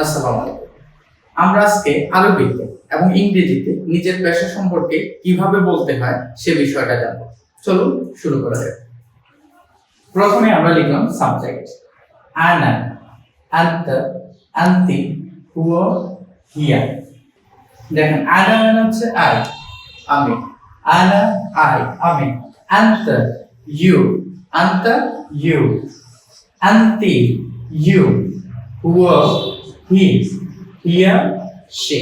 আসসালামু আমরা আজকে আরবিতে এবং ইংরেজিতে নিজের পেশা সম্পর্কে কীভাবে বলতে হয় সে বিষয়টা জানব। চলুন শুরু করা যাক। প্রথমে আমরা লিখলাম সাবজেক্ট আনা, আন্ত, আন্তি, হুয়া, হিয়া। দেখেন, আনা মানে হচ্ছে আই, আমি। আনা, আই, আমি। আন্ত, ইউ। আন্ত, ইউ। আন্তি, ইউ। হুয়া হি হিয়া সে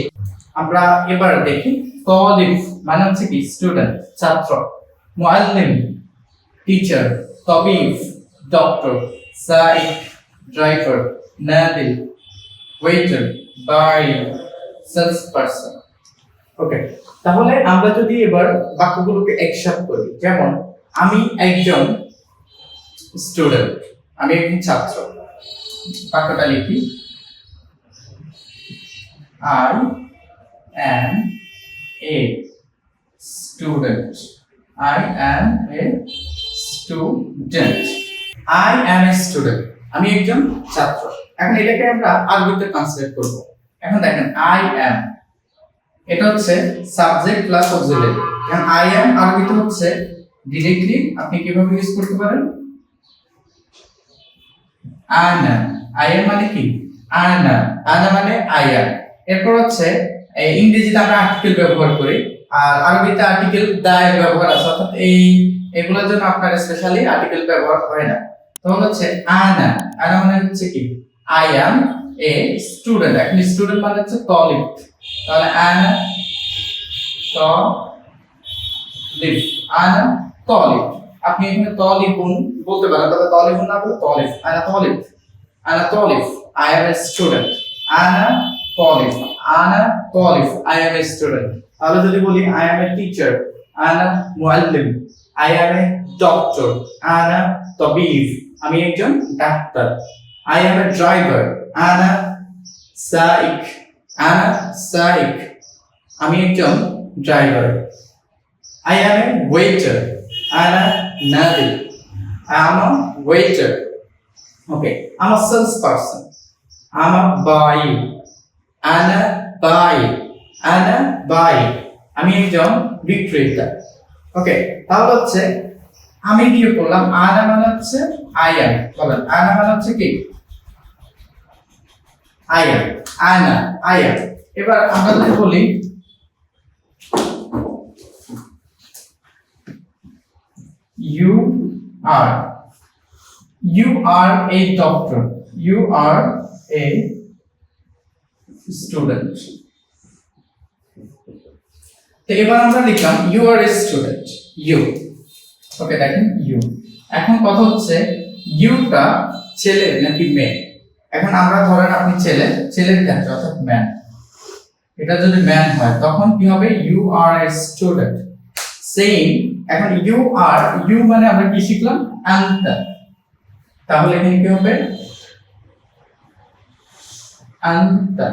আমরা এবার দেখি তলিফ মানে হচ্ছে কি স্টুডেন্ট ছাত্র, মুআল্লিম টিচার তবিব ডক্টর সাইক ড্রাইভার নাদিল ওয়েটার বাই সেলস পারসন ওকে তাহলে আমরা যদি এবার বাক্যগুলোকে একসাথে করি, যেমন, আমি একজন স্টুডেন্ট আমি একজন ছাত্র। বাক্যটা লিখি। I am a student. I am a student. I am a student. আমি একজন ছাত্র। এখন এটাকে আমরা আরবিতে ট্রান্সলেট করব। এখন দেখেন আই অ্যাম এটা হচ্ছে সাবজেক্ট প্লাস অক্সিলারি এখন আই অ্যাম আরবিতে হচ্ছে ডিরেক্টলি আপনি কীভাবে ইউজ করতে পারেন? আনা আই অ্যাম মানে কি? আনা আনা মানে আই অ্যাম এরপর হচ্ছে ইংরেজিতে আমরা আর্টিকেল ব্যবহার করি, আর আরবিতে আর্টিকেল দায়ের ব্যবহার আছে, অর্থাৎ এই, এগুলোর জন্য আপনার স্পেশালি আর্টিকেল ব্যবহার হয় না। তখন হচ্ছে, আনা আনা মানে হচ্ছে কি? আই অ্যাম এ স্টুডেন্ট এখন স্টুডেন্ট মানে হচ্ছে তলিব তাহলে আনা ত লিভ আনা তলিব আপনি এখানে তলিবুন বলতে পারেন, তবে তলিবুন না বলে তলিব আনা তলিব আনা তলিব আই অ্যাম এ স্টুডেন্ট আনা তলিব আনা তলিব আই অ্যাম এ স্টুডেন্ট তাহলে যদি বলি আই অ্যাম এ টিচার আনা মুআল্লিম আই অ্যাম এ ডক্টর আনা তবিব আমি একজন ডাক্তার। আই অ্যাম এ ড্রাইভার আনা সাইক আনা সাইক আমি একজন ড্রাইভার অ্যাম এ ওয়েটার আনা নাদিল I am a waiter okay am a sales person am a by আনা বাই আনা বাই। আমি একজন বিক্রেতা। ওকে, তাহলে হচ্ছে আমি কি করলাম আনা মানে হচ্ছে আই এম বলেন, আনা মানে হচ্ছে কি? আই এম আনা আই এম এবার আমরা যদি বলি you are you are a doctor you are a student তো এবার আমরা লিখলাম you are a student you okay দেখেন ইউ এখন কথা হচ্ছে ইউটা ছেলে নাকি মেয়ে? এখন আমরা ধরেন আপনি ছেলে, ছেলের ক্ষেত্রে অর্থাৎ ম্যান এটা যদি ম্যান হয়, তখন কি হবে? You are a student same এখন ইউ আর ইউ মানে আমরা কি শিখলাম? আন্তা তাহলে এখানে কি হবে? আন্তা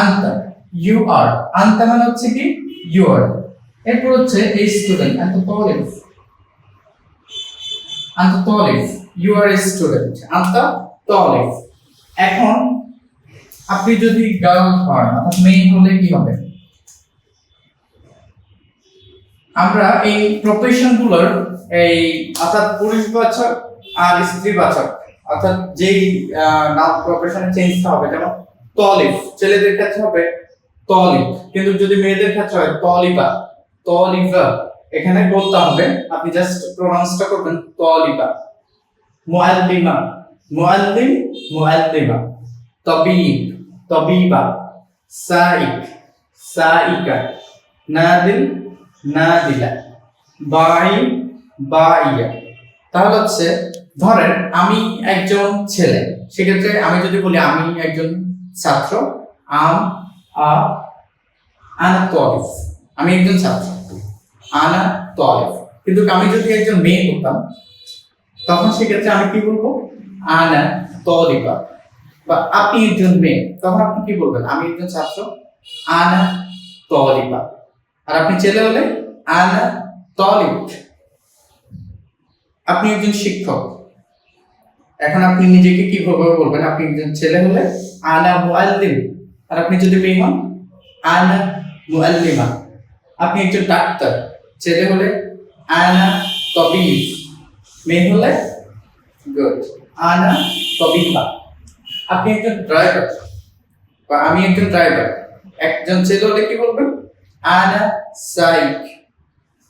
আন্তা ইউ আর আন্তা মানে হচ্ছে কি? ইউ আর এরপর হচ্ছে এই স্টুডেন্ট আন্ত তলিফ আন্ত তলিফ ইউ আর এ স্টুডেন্ট আন্ত তলিফ এখন আপনি যদি গার্ল হন, অর্থাৎ মেয়ে হলে কি হবে? আমরা এই প্রফেশনগুলোর এই অর্থাৎ পুরুষবাচক আর স্ত্রীবাচক অর্থাৎ যেই নাম প্রফেশনে চেঞ্জটা হবে, যেমন তলিফ, ছেলেদের ক্ষেত্রে হবে তলিফ। কিন্তু যদি মেয়েদের ক্ষেত্রে হয় তলিবা তলিবা এখানে বলতে হবে, আপনি জাস্ট প্রোনাউন্সটা করবেন তলিবা মুআল্লিমা, মুআল্লিম, মুআল্লিমা। তবিব, তবিবা। সাইক সাইকা নাদিল, নাদিলা। বাই বাইয়া তাহলে হচ্ছে, ধরেন আমি একজন ছেলে, সেক্ষেত্রে আমি যদি বলি আমি একজন ছাত্র, আম, আ, আনা তরিফ আমি একজন ছাত্র। আনা তরিফ কিন্তু আমি যদি একজন মেয়ে হতাম, তখন সেক্ষেত্রে আমি কি বলব? আনা তরিফা বা আপনি একজন মেয়ে, তখন আপনি কি বলবেন? আমি একজন ছাত্র, আনা তরিফা আর আপনি ছেলে হলে, আনা তলিব আপনি একজন শিক্ষক। এখন আপনি নিজেকে কীভাবে বলবেন? আপনি একজন ছেলে হলে আনা মুআল্লিম। আর আপনি যদি মেয়ে হন আনা মুআল্লিমা। আপনি একজন ডাক্তার, ছেলে হলে আনা তবিব। মেয়ে হলে গুড আনা তবিবা। আপনি একজন ড্রাইভার বা আমি একজন ড্রাইভার একজন ছেলে হলে কি বলবেন? আনা সাইক।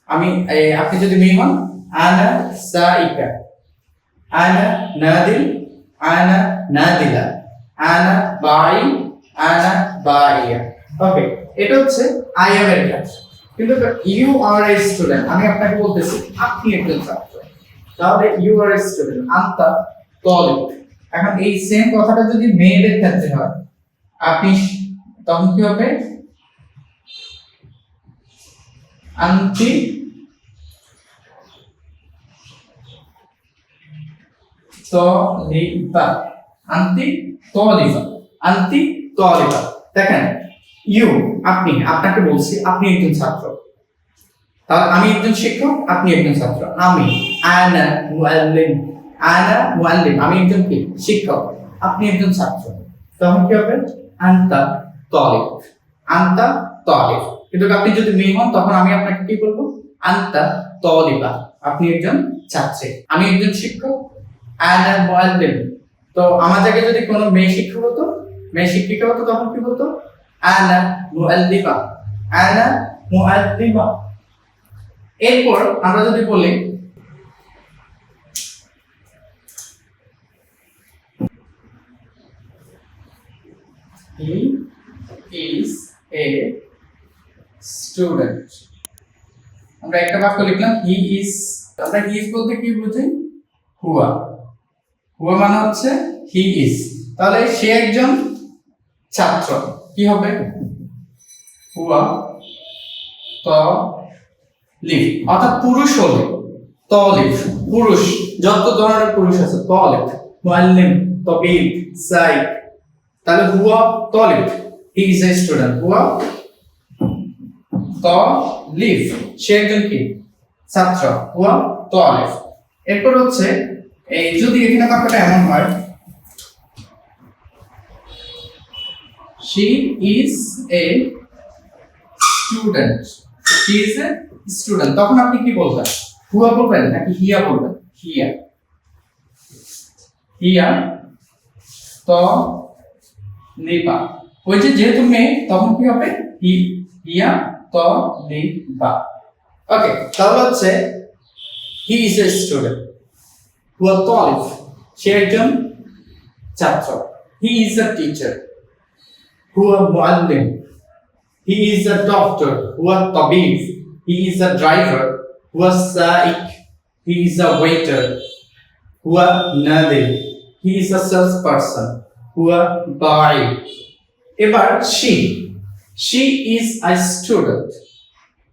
আমি আপনি যদি মেয়ে হন আনা সাইকা। আনা নাদিল আনা নাদিলা। আনা বাই আনা বাইয়া ওকে এটা হচ্ছে আই এম এর কাজ কিন্তু ইউ আর এ স্টুডেন্ট আমি আপনাকে বলতেছি, আপনি একজন ছাত্র। তাহলে ইউ আর এ স্টুডেন্ট আন্তা তলিব এখন এই সেম কথাটা যদি মেয়েদের ক্ষেত্রে হয়, আপনি তখন কি হবে? আন্তি তলিবা। আন্তি তলিবা আন্তি তলিবা দেখেন, ইউ, আপনি, আপনাকে বলছি, আপনি একজন ছাত্র। তাহলে আমি একজন শিক্ষক, আপনি একজন ছাত্র। আমি, আনা মুআল্লিম। আনা মুআল্লিম, আমি একজন কি? শিক্ষক। আপনি একজন ছাত্র। তখন কি হবে? আন্তা তলিব আন্তা তলিব কিন্তু আপনি যদি মেয়ে হন, তখন আমি আপনাকে কি বলব? আন্তা তলিবা আপনি একজন ছাত্রী। আমি একজন শিক্ষক, আনা মুআল্লিম। তো আমার জায়গায় যদি কোনো মেয়ে শিক্ষক হতো, মেয়ে শিক্ষিকা হতো, তখন কি বলতো আনা মুআল্লিমা আনা মুআল্লিমা। এরপর আমরা যদি বলি, he is আমরা একটা বাক্য লিখলাম হি ইজ আমরা হি ইজ বলতে কি বুঝি হুয়া। হুয়া মানে হচ্ছে হি ইজ তাহলে সে একজন ছাত্র। কি হবে? হুয়া, ত, লিভ। অর্থাৎ পুরুষ হলে তলিফ পুরুষ, যত ধরনের পুরুষ আছে তলিফ মুআল্লিম তবিব সাইক তাহলে হুয়া তলিফ হি ইজ এ স্টুডেন্ট হুয়া তলিফ সে একজন কি? ছাত্র। হুয়া তলিফ এরপর হচ্ছে এই, যদি এখানে বাক্যটা এমন হয়, she is a student. She is a student. তখন আপনি কি বলবেন? হুয়া বলবেন? নাকি হিয়া বলবেন? হিয়া হিয়া তো লিবা ওই যে যেহেতু মেয়ে, তখন কি হবে? হি হিয়া তো লিবা ওকে তাহলে হচ্ছে হি ইজ এ স্টুডেন্ট হুয়া তলিফ সে একজন ছাত্র হি ইজ আ টিচার হুয়া মুআল্লিম He is a doctor, huwa tabib. He is a driver, huwa saik. He is a waiter, huwa nadir. He is a salesperson, huwa bai. এবার she. She is a student.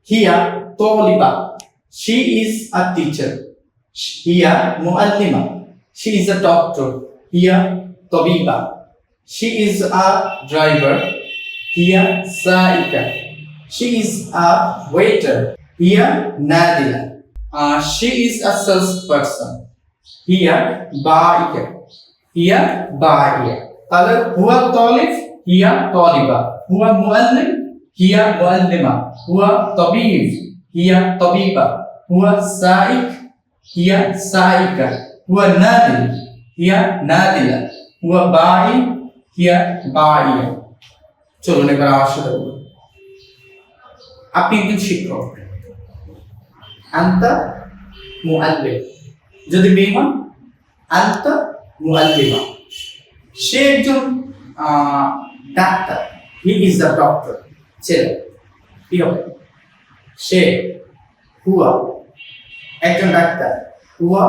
Hiya taliba. She is a teacher. Hiya muallima. She is a doctor. Hiya tabiba. She is a driver. Here Saika. She is a waiter. Here Nadila. Uh, she is a salesperson. Here Baika. Here Baia. তাহলে হুয়া তলিফ হিয়া তলিবা হুয়া মুআল্লিম হিয়া মুআল্লিমা হুয়া তবিব হিয়া তবিবা হুয়া psych হিয়া সাইকা হুয়া নাদিল হিয়া নাদিলা হুয়া by হিয়া বাইয়া চলুন এবার আমার সাথে বলুন আপনি একজন শিক্ষক। আন্তা মুআল্লিম। যদি মেয়ে হন, আন্তা মুআল্লিমা। সে একজন ডাক্তার। হি ইজ দ্য ডক্টর ছেলে। কি হবে? সে, হুয়া। একজন ডাক্তার। হুয়া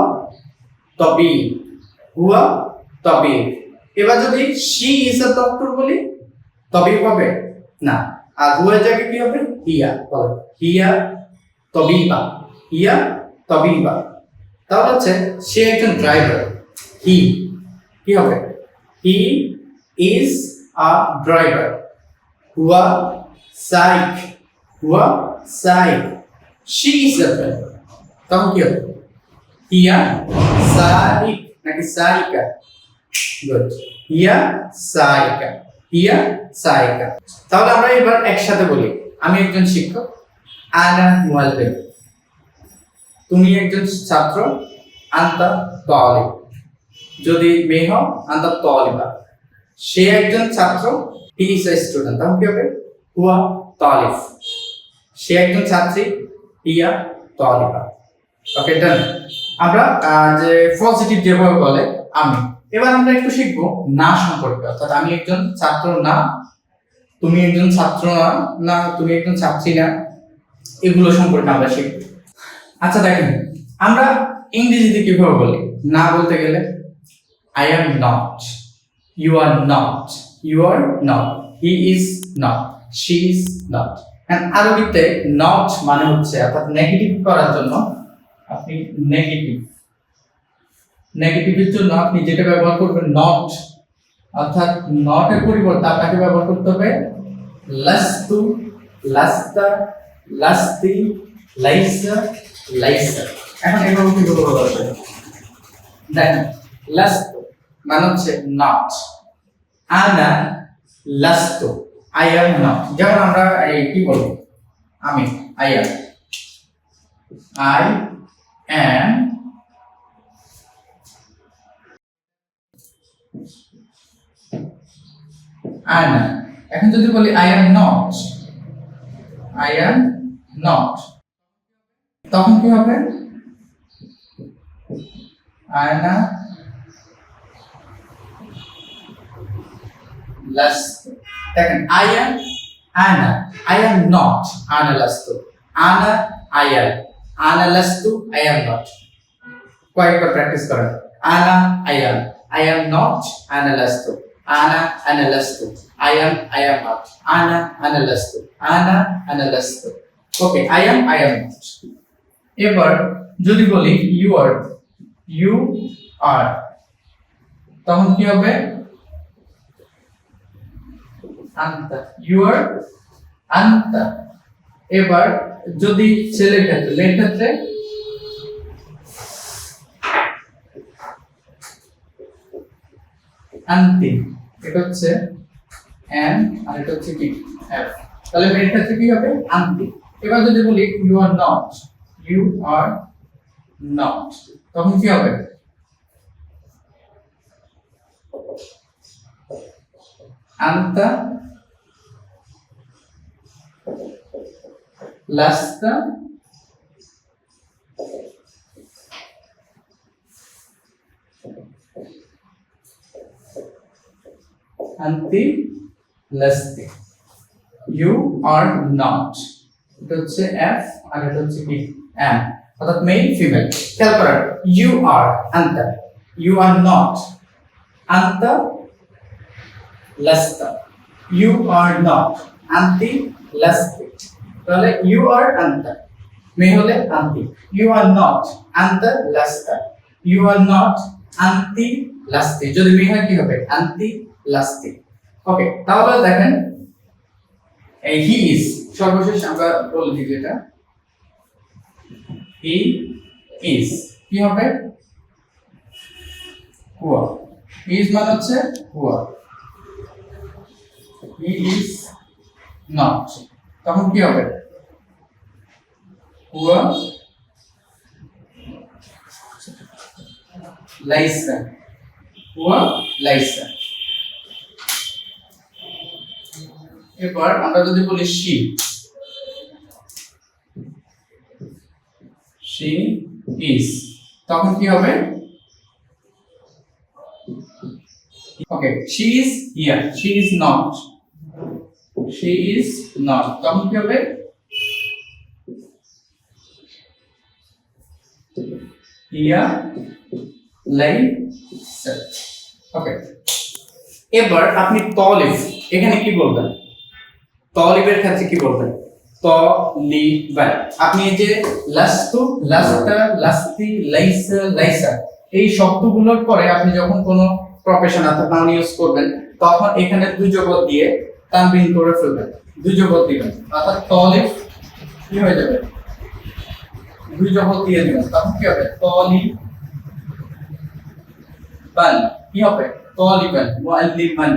তবি হুয়া তবি এবার যদি শি ইজ আ ডক্টর বলি তবেই হবে? না। আর হুয়ার জায়গায় কি হবে? হিয়া বলো হিয়া তবিবা। হিয়া তবিবা। তাহলে হচ্ছে সে একজন ড্রাইভার হি কি হবে? হি ইজ আ ড্রাইভার হুয়া সাইক। হুয়া সাইক। শি ইজ আ ড্রাইভার তখন কি হবে হিয়া সাইক নাকি সাইকা গুড সাইকা হিয়া সাইকা তাহলে আমরা এবার একসাথে বলি আমি একজন শিক্ষক আনা মুয়াল্লিম তুমি একজন ছাত্র আন্তা তালিব যদি মেয়ে হও আন্তা তালিবা সে একজন ছাত্র হি ইজ এ স্টুডেন্ট তাহলে কি হবে হুয়া তালিফ সে একজন ছাত্রী ইয়া তালিবা ওকে ডান আমরা যে পজিটিভ যেভাবে বলে, আমি। এবার আমরা একটু শিখব না সম্পর্কে। অর্থাৎ আমি একজন ছাত্র না, তুমি একজন ছাত্র না না, তুমি একজন ছাত্রী না, এগুলো সম্পর্কে আমরা শিখব। আচ্ছা দেখেন, আমরা ইংরেজিতে কীভাবে বলি? না বলতে গেলে I am not you are not you are not he is not she is not আরবিতে নট মানে হচ্ছে, অর্থাৎ নেগেটিভ করার জন্য আপনি নেগেটিভ নেগেটিভের জন্য আপনি যেটা ব্যবহার করবেন নট অর্থাৎ নটের পরিবর্তে আপনাকে ব্যবহার করতে হবে লাস্তু লাস্তা লাস্তি লাইসা লাইসা এখন এভাবে কি বলব বলতে দেখেন লাস্তু মানে হচ্ছে নট আনা লাস্তু আই এম নট যেমন আমরা এই কি বলব আমি আই এম আই এম আনা এখন যদি বলি I am not I am not তখন কি হবে? আয়না লাস্ট দেখেন আই এম আনা আই এম নট আনা লাস্তু আনা আই এম আনা লাস্তু আই এম নট কয়েকবার প্র্যাকটিস করেন আনা I am I am not আনা লাস্তু আনা আনা লাস্তু I am I am not আনা আনা লাস্তু আনা আনা লাস্তু okay I am I am not এবার যদি বলি ইউ আর ইউ আর তখন কি হবে আন্তা ইউ আর আন্তা এবার যদি ছেলের ক্ষেত্রে মেয়ের ক্ষেত্রে? আন্তি এটা হচ্ছে এন আর এটা হচ্ছে কি এফ। তাহলে মেয়ের ক্ষেত্রে কি হবে? আন্তি এবার যদি বলি you are not you are not তখন কি হবে? Anta lasta. Anti lasti you are not. এটা হচ্ছে এফ আর এটা হচ্ছে কি? এম অর্থাৎ মেল ফিমেল খেয়াল করেন ইউ আর আন্তা ইউ আর নট আন্তা লাস্তা ইউ আর নট আন্তি লাস্তি তাহলে ইউ আর আন্তা মে হলে আন্তি ইউ আর নট আন্তা লাস্তা ইউ আর নট আন্তি লাস্তি যদি মে হয়, কি হবে? আন্তি লাস্তি ওকে তাহলে দেখেন, এই হি ইজ সর্বশেষ আমরা বলে দিই যেটা। হি ইজ কি হবে? হুয়া ইজ মানে হচ্ছে হুয়া হি ইজ নট তখন কি হবে? হুয়া এবার আমরা যদি বলি শি। She is. তখন কি হবে? Okay she is here she is not she is not তখন কি হবে হিয়া লাই ওকে এবার আপনি তলিফ এখানে কি বলবেন? তলিবের ক্ষেত্রে কি বলবেন? ত লি বাই আপনি এই যে লাস্তু, লাস্তা, লাস্তি, লাইসা লাইসা, এই শব্দগুলোর পরে আপনি যখন কোনো প্রফেশন অর্থাৎ নাউন ইউজ করবেন, তখন এখানে দুই জগৎ দিয়ে তানবিন করে ফেলবেন। জগৎ দিবেন। অর্থাৎ তলিফ কি হয়ে যাবে? জগৎ দিয়ে দিবেন। তখন কি হবে? তলি বান। কি হবে? তলিবান মুআল্লিমান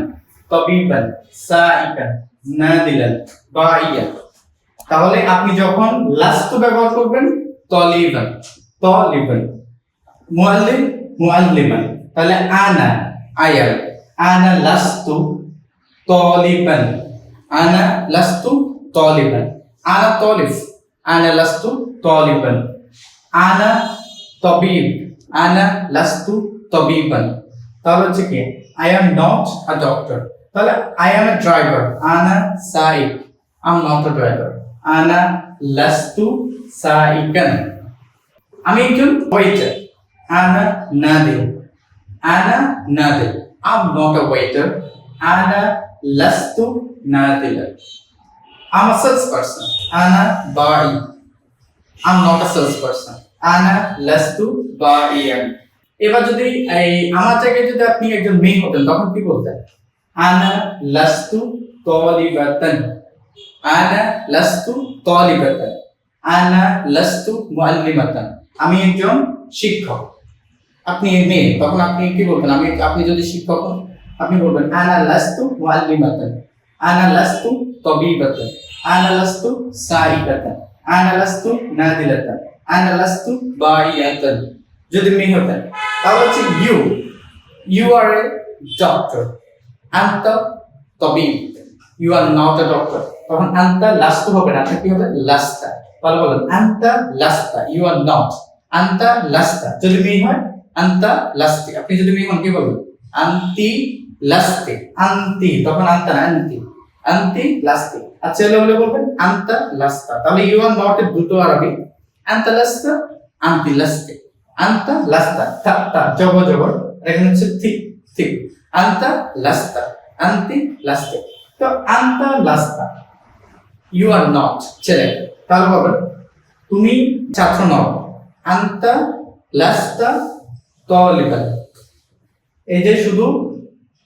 তবিবান সাইকান নাদিলান বাইয়ান তাহলে আপনি যখন লাস্তু ব্যবহার করবেন তলিবান তলিবান মুআল্লিম মুআল্লিমান তাহলে আনা, আয়াল। আনা লাস্তু তলিবান আনা লাস্তু তলিবান আনা তলিফ আনা লাস্তু তলিবান আনা তবিব আনা লাস্তু তবিবান তাহলে হচ্ছে কি? I am not a doctor তাহলে আই এম এ ড্রাইভার আনা psych I am not a driver আনা লাস্তু সাইকান আমি একজন ওয়েটার আনা নাদিল আনা নাদিল I am not a waiter আনা লাস্তু নাদিলা I'm a salesperson. Ana bai. I'm not a salesperson. Ana lastu baiyan. এবার যদি এই আমার জায়গায় যদি আপনি একজন মেয়ে হতেন তখন কি বলতেন আনা লাস্তু তলিবাতান আনা লাস্তু তলিবাতান আনা লাস্তু মুআল্লিমাতান আমি একজন শিক্ষক আপনি মেয়ে, তখন আপনি কি বলবেন আমি, আপনি যদি শিক্ষক হন আপনি বলবেন, আনা লাস্তু মুআল্লিমাতান, আনা লাস্তু তবিবাতান, আনা লাস্তু সাইকাতান আনা লাস্তু নাদিলাতান আনা লাস্তু বাইয়াতান যদি মেয়ে হতেন তাহলে হচ্ছে you you are a doctor আন্তা তবিব you are not a doctor তখন আন্তা লাস্তু হবে না কি হবে? লাস্তা। তাহলে বলেন, আন্তা লাস্তা ইউ আর নট আন্তা লাস্তা। যদি মেয়ে হয়, আন্তা লাস্তি। আপনি যদি মেয়ে হন, কি বলবেন? আন্তি লাস্তি। আন্তি, তখন আন্তা না, আন্তি। আন্তি, লাস্তি। আর ছেলে হলে বলবেন, আন্তা, লাস্তা। তাহলে ইউ আর নট এর দুটো আরবি। আন্তা, লাস্তা, আন্তি, লাস্তি। আন্তা, লাস্তা তা তা জব জবর এখানে হচ্ছে থিক থিক আন্তা, লাস্তা। আন্তি, লাস্তে। তো আন্তা, লাস্তা। ইউ আর নট, ছেলে। তাহলে বলবেন, তুমি ছাত্র নও। আন্তা, লাস্তা তলিবান এই যে শুধু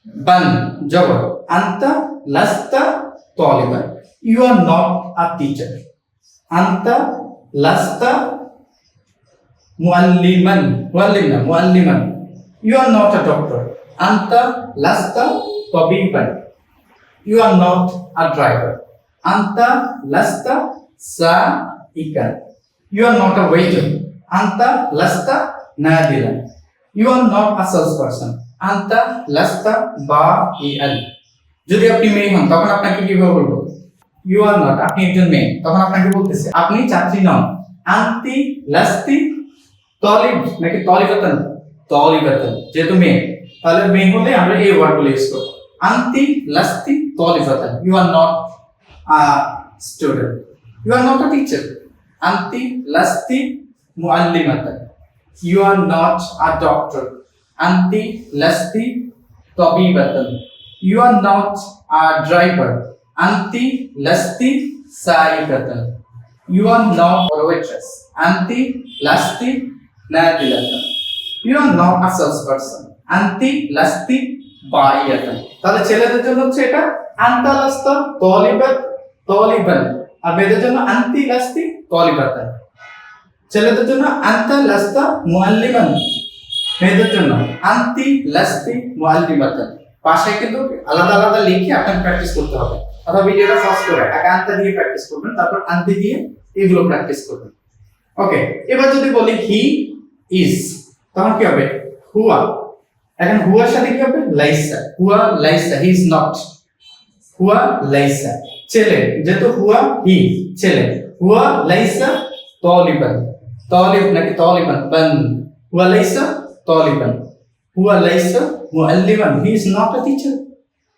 বান, জবর। আন্তা লাস্তা তলিবান you are not a teacher আন্তা লাস্তা মুআল্লিমান, মুআল্লিম না মুআল্লিমান। You are not a doctor আন্তা লাস্তা তবিবান। You are not a driver আন্তা লাস্তা সাইকান you are not a waiter আন্তা লাস্তা নাদিলান you are not a sales person আন্তা লাস্তা বা ইয়াল যদি আপনি মেয়ে হন, তখন আপনাকে কীভাবে বলব? ইউ আর নট আপনি একজন মেয়ে। তখন আপনাকে বলতেছে, আপনি ছাত্রী নন। আন্তি লাস্তি তলিব, নাকি তলিবাতান? তলিবাতান, যেহেতু মেয়ে। তাহলে মেয়ে হলে আমরা এই ওয়ার্ডগুলো ইউজ করব। আন্তি লাস্তি তলিবাতান you are not a student you are not a teacher আন্তি লাস্তি মুআল্লিমাতান you are not a doctor আন্তি লাস্তি তবিবাতান you are not a driver আন্তি লাস্তি সাইকাতান You are not a waitress. Anti, lasti nadilatan. You are not a salesperson. Anti, lasti বাইয়াতান তাহলে ছেলেদের জন্য হচ্ছে এটা আন্তা লাস্তা তলিবাত তলিবান আর মেয়েদের জন্য আন্তি লাস্তি তলিবাতান ছেলেদের জন্য আন্তা লাস্তা মুআল্লিমান মেয়েদের জন্য। আন্তি, লাস্তি মুআল্লিমাতান পাশে কিন্তু আলাদা আলাদা লিখে আপনাকে প্র্যাকটিস করতে হবে। অথবা ভিডিওটা পজ করে আগে আন্তা দিয়ে প্র্যাকটিস করবেন, তারপর আন্তি দিয়ে এগুলো প্র্যাকটিস করবেন। ওকে এবার যদি বলি হি ইজ তখন কি হবে? হুয়া। এখন হুয়ার সাথে কি হবে? লাইসা। হুয়া, লাইসা হি ইজ নট হুয়া, লাইসা। ছেলে, যেহেতু হুয়া হি ছেলে। হুয়া, লাইসা, তলিবান। তলিব নাকি তলিবান? বান। হুয়া, লাইসা তলিবান হুয়া লাইসা মুআল্লিমান he is not a teacher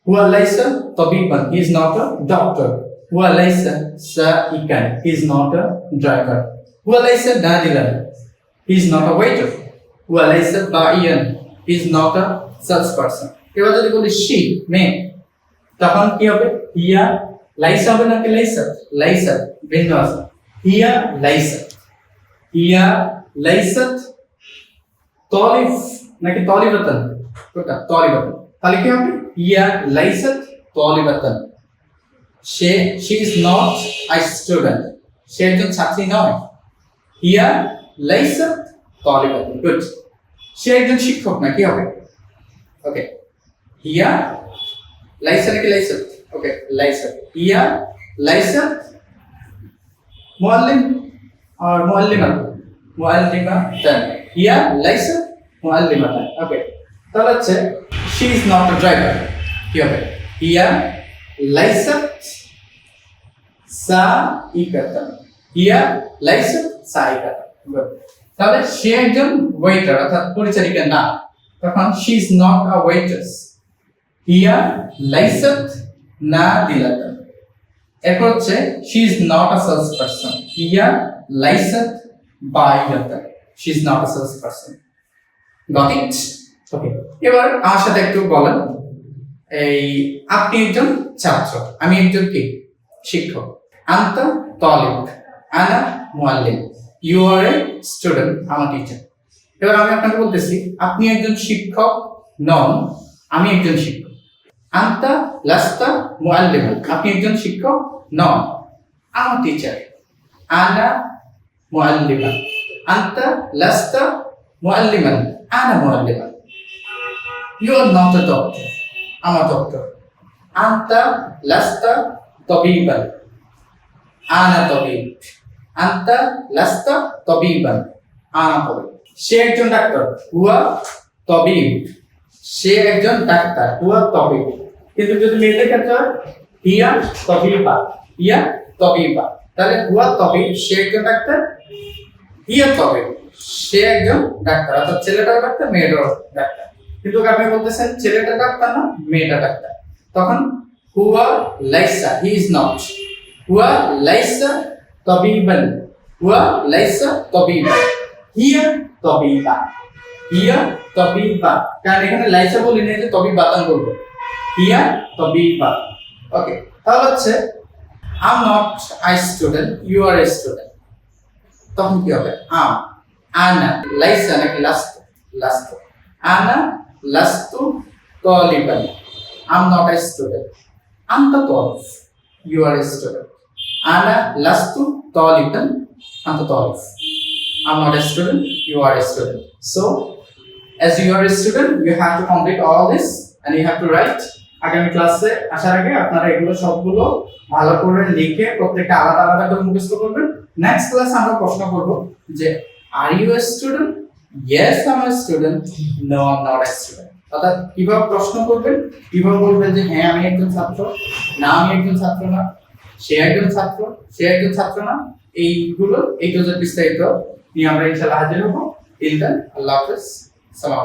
হুয়া লাইসা তাবিবান he is not a doctor হুয়া লাইসা সাইকান he is not a driver হুয়া লাইসা নাদিলান he is not a waiter হুয়া লাইসা বাইয়ান he is not a sales person এবার যদি বলি শি মেয়ে তখন কি হবে? হিয়া লাইসা হবে নাকি লাইসা লাইসা ভিন্ন আছে. হিয়া লাইসা হিয়া লাইসাত তলিফ নাকি তলিবাতান কোনটা তলিবাতান তাহলে কি হবে হিয়া লাইসাত তলিবাতান সে she is not a student সে একজন ছাত্রী নয় হিয়া লাইসাত তলিবাতান গুড সে একজন শিক্ষক না কি হবে ওকে হিয়া লাইসা নাকি লাইসা ওকে লাইসা হিয়া লাইসা মুআল্লিম আর মুআল্লিমা মুআল্লিমা তান হিয়া ওকে তাহলে হচ্ছে she is not a driver কি হবে? হিয়া লাইসা সাইকাতান হিয়া লাইসা সাইকাতান. তাহলে সে একজন ওয়েটার অর্থাৎ পরিচারিকা না তখন she is not a waiters হিয়া লাইসাত না দিলাতান এরপর হচ্ছে she is not a sales person হিয়া লাইসাত বাইলাতান she is not a sales got it okay এবার আমার সাথে একটু বলেন এই আপনি একজন ছাত্র আমি একজন কি? শিক্ষক। আন্ত তলিব আনা মুআল্লিম। ইউ আর এ স্টুডেন্ট আমার টিচার এবার আমি আপনাকে বলতেছি আপনি একজন শিক্ষক নন আমি একজন শিক্ষক। আন্তা লাস্তা মুআল্লিম আপনি একজন শিক্ষক নন আমার টিচার আনা মুআল্লিমা আন্তা লাস্তা মুআল্লিমান আনা মুআল্লিমান you are not a doctor আমার ডক্টর আন্তা লাস্তা তবিবান, আনা তবিব, আন্তা লাস্তা তবিবান, আনা তবিব। সে একজন ডাক্তার, হুয়া তবিব। সে একজন ডাক্তার, হুয়া তবিব। কিন্তু যদি মেয়েদের ক্ষেত্রে হিয়া তবিবা হিয়া তবিবা, তাহলে হুয়া তবিব, সে একজন ডাক্তার, হিয়া তবিব। সে একজন ডাক্তার, অর্থাৎ ছেলেটাও ডাক্তার মেয়েটাও ডাক্তার। কিন্তু আপনি বলতেছেন ছেলেটা ডাক্তার না, মেয়েটা ডাক্তার। তখন হুয়া লাইসা হি ইজ নট হুয়া লাইসা তবিবান হুয়া লাইসা তবিবা হিয়া তবিবা হিয়া তবিবা কারণ এখানে লাইসা বলি না যে তবিবাতান বলব। হিয়া তবিবা ওকে তাহলে হচ্ছে am not a student you are a student তখন কি হবে? আম আনা লাইসা নাকি লাস্ট লাস্ট আনা লাস্তু তলিবান। আম নট আই স্টুডেন্ট আন্তা তলিফ ইউ আর এ স্টুডেন্ট আনা লাস্তু তলিবান আন্তা তলিফ I'm not a student, you are a student. So, as you are a student, you have to complete all this and you have to write. আগামী ক্লাসে আসার আগে আপনারা এগুলো সবগুলো ভালো করে লিখে প্রত্যেকটা আলাদা আলাদা করে মুখস্থ করবেন। নেক্সট ক্লাসে আমরা প্রশ্ন করব যে are you a student yes I am student no I not a student অর্থাৎ কীভাবে প্রশ্ন করবেন? কীভাবে বলবেন যে হ্যাঁ আমি একজন ছাত্র না, আমি একজন ছাত্র না সে একজন ছাত্র সে একজন ছাত্র না এইগুলো, এই বিস্তারিত নিয়ে আমরা ইনশাআল্লাহ হাজির হব। ইলদান আল্লাহ হাফেজ। সালাম